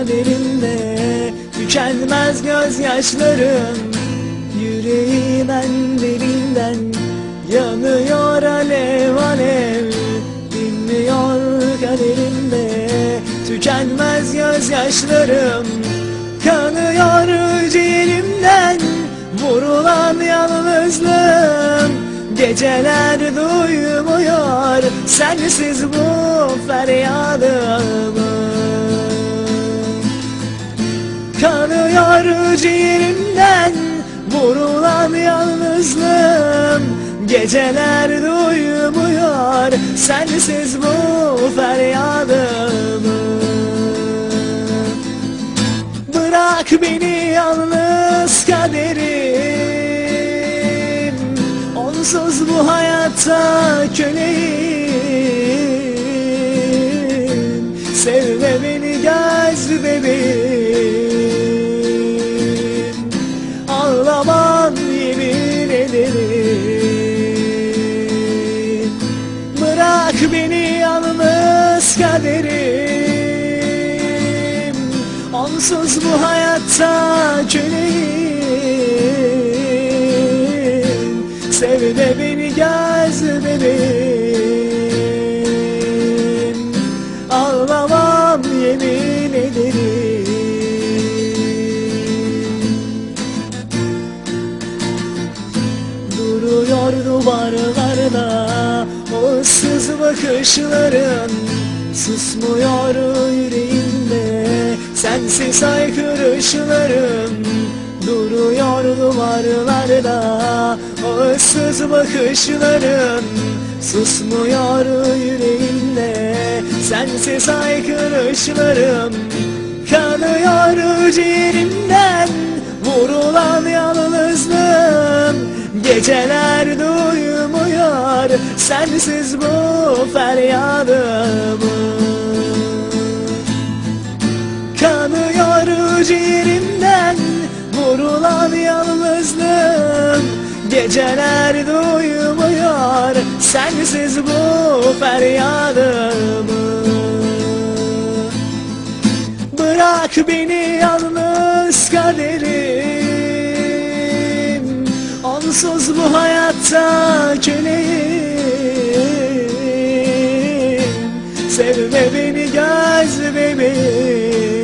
Kaderimde Tükenmez gözyaşlarım. Yüreğimen derinden Yanıyor alev alev. Dinmiyor kaderimde Tükenmez gözyaşlarım. Kanıyor ciğerimden Vurulan yalnızlığım. Geceler duymuyor Sensiz bu feryadımı ciğerimden Vurulan yalnızlığım Geceler duymuyor. Sensiz bu feryadımı. Bırak beni yalnız kaderim. Onsuz bu hayatta köleyim Beni yalnız kaderim. Onsuz bu hayatta köleyim Sevme beni göz bebeğim Duruyor duvarlarda ıssız bakışların Susmuyor yüreğimde. Sensiz haykırışlarım Duruyor duvarlarda ıssız bakışların Susmuyor yüreğimde. Sensiz haykırışlarım Kanıyor ciğerimden yalnızlığım Geceler duymuyor sensiz bu feryadımı. Kanıyor ciğerimden vurulan yalnızlığım. Geceler duymuyor sensiz bu feryadımı. Bırak beni bu hayatta köleyim Sevme beni göz bebeğim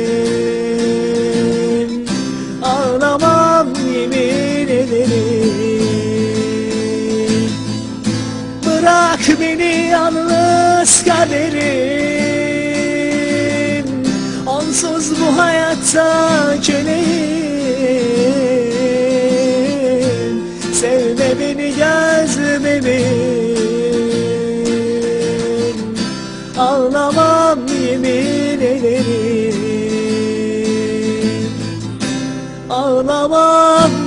Ağlamam yemin ederim. Bırak beni yalnız kaderim. Onsuz bu hayatta köleyim yemin ederim. Ağlamam